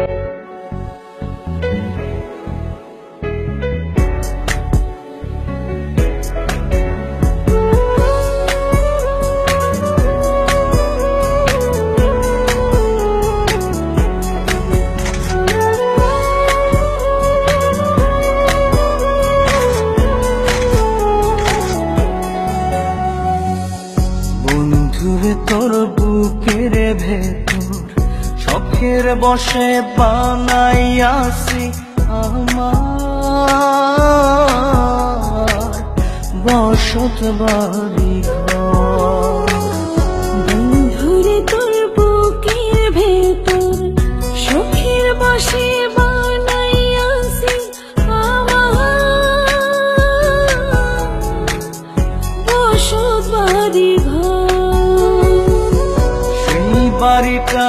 বন্ধুরে বসে বানাইয়াছি আমার বসত বাড়ি ঘর। বন্ধুরে তোর বুকের ভেতর সুখের বসে বানাইয়াছি আমার বসত বাড়ি ঘর। সেই বাড়িটা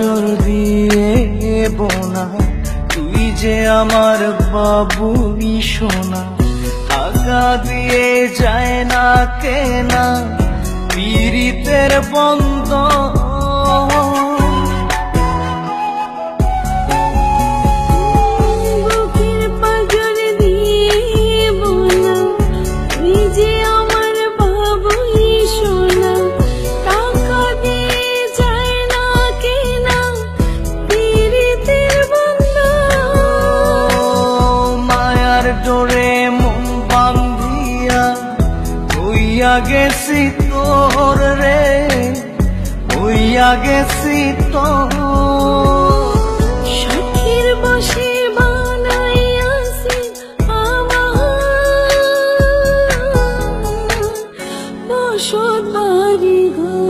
পাজর দিয়ে বোনা তুই যে আমার বাবুই সোনা। আগা দিয়ে যায় না কেনা। পীড়িতের বন্ধ ডোরে মন বান্ধিয়া, হইয়া গেছি তোর রে, হইয়া গেছি তোর। সখীর বসে বানাইয়াছি আমার। বসত বাড়ি ঘর।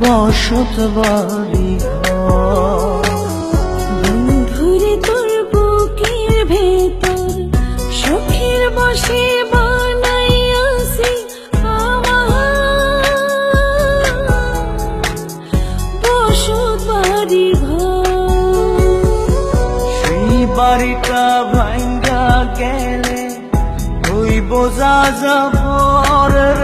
বসত বাড়ি বন্ধুরে তোর বুকের ভেতর সুখের বসে বানাইয়াছি বসত বাড়ি সেই বাড়িটা ভাঙ্গা গেলে ওই বোঝা যাবর